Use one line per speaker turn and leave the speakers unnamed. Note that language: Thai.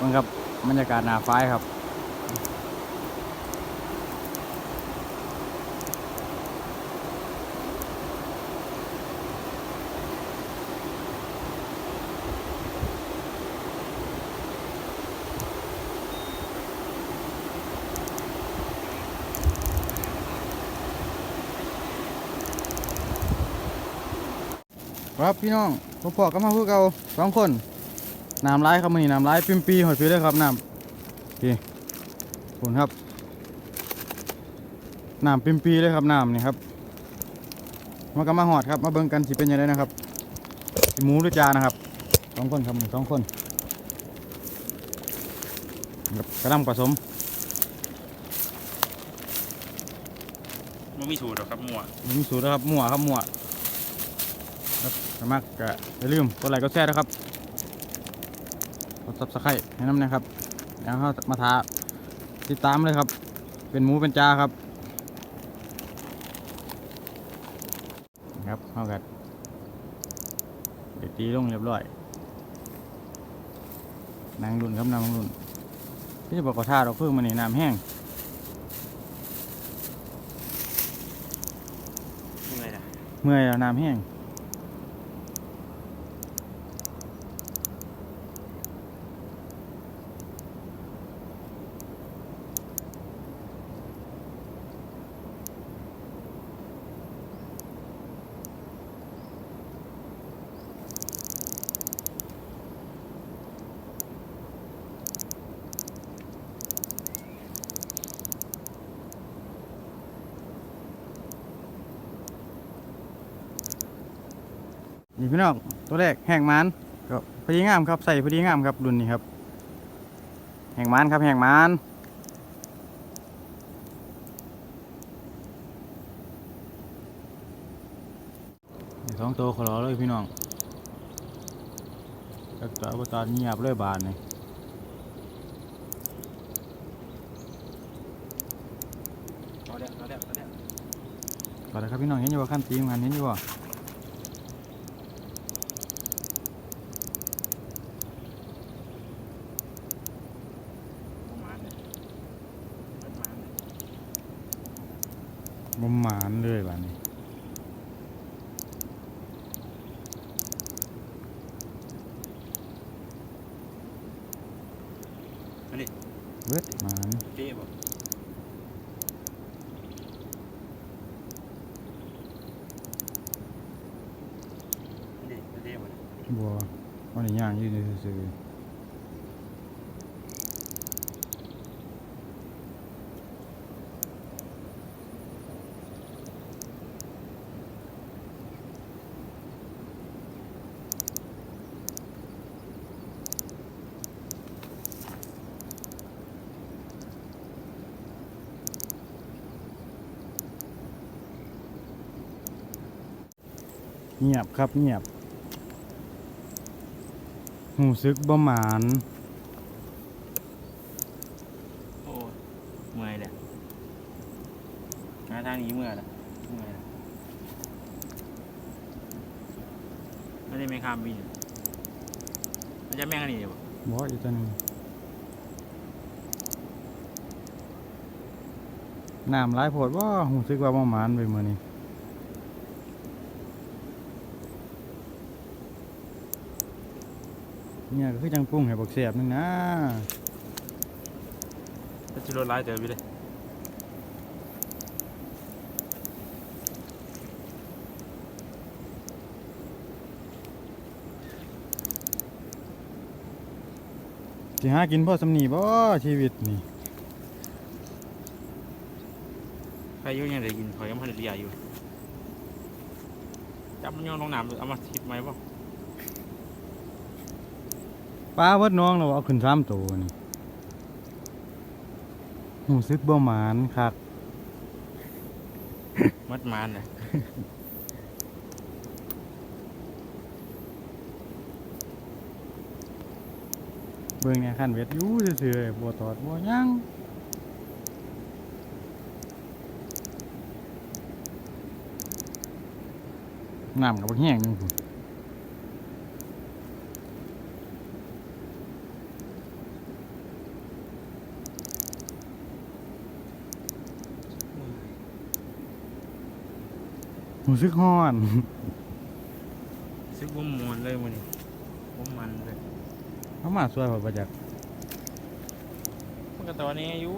มันครับบรรยากาศหนาฟ้ายครับครับพี่น้องพวกพอก็มาพูดเก่าสองคน น้ำร้ายครับมือนี้น้ำร้ายปิมปีหอยปีเลยครับน้ำโอเคขอบคุณครับน้ำปิมปีเลยครับน้ำนี่ครับมาก็มาหอดครับมาเบิ่งกันสิเป็นยังไงนะครับสิหมูหรือจานะครับสองคนครับสองคนครับกระดำผสม
มันมีสูตรหรอกครับมั่ว
มีสูตรนะครับมั่วครับมั่วครับสามารถก็อย่าลืมกดไลค์กดแชร์นะครับก ดซับสไครต์ให้น้ำนะครับแล้วเขามาทาติดตามเลยครับ เป็นหมูเป็นจ้าครับครับเข้ากันเด็กตีลงเรียบร้อยนางรุ่นครับนางรุ่นที่จะบอกกท่าเราเพิ่งมาในน้ำแห้ง
ยังไงนะ
เมื่อยแล้วน้ำแห้ง นี่พี่น้องตัวแรกแห้งมันก็พอดีงามครับใส่พอดีงามครับรุ่นนี้ครับ แห้งมันครับแห้งมันนี่สองตัวขอรอเลยพี่น้องจักตาบตาเงียบเลยบานนี่
เอาเดี๋ยวเอาเดี๋ยวเอาเดี๋ยว
ก่อนเลยครับพี่น้องเห็นอยู่ว่าขั้นตีมกันเห็นอยู่ว่า
ประมาณเนี่ยประมาณเนี่ย
มุมหมานเลยบานนี้
อันนี้
เบิดหมาน
เจ๊บอกอันนี้เจ๊บอก
บัววันนี้ย่างอยืดซื่อๆ เงียบครับเงียบหูซึกบ่หมาน
โอ้ยเมื่อยเลยงานทางนี้เมื่อยละเมื่อยละไม่ได้แมงคามบินมันจะแมงอันนี้เดี๋ยวบอก
บ่อีกตัวหนึงน้ำหลายโพดว่าหูซึกว่าบ่หมานไปมื้อนี้ เนี่ยก็คือจังปรุงให้บักเสียบนึงนะ
จะชิโร่ไล่เติมไปเลย
สิหากินพ่อสำนีบ่ชีวิตนี่
ใครอยุ่ยังได้กินขอยยังพันเดียอยู่จับมันโยนลงน้ำเอามาทิปไหมบ่
ป้าเบิดน้องเราเอาขึ้นซ้ำตัวนี่หูซึกบ่หมานคัก
มัดมันเลย
เบิ่งเนี่ยคันเวทอยู่ซื่อๆบ่ตอดบ่หยังน้ำกับบักแห้งนึงพุ่น หูซึกฮ้อน
ซึกบ่มวนเลยมื้อนี้บ่มันเลย
เขามาสวยกว่าประจักษ์
มันก็ตอนนี้อยู่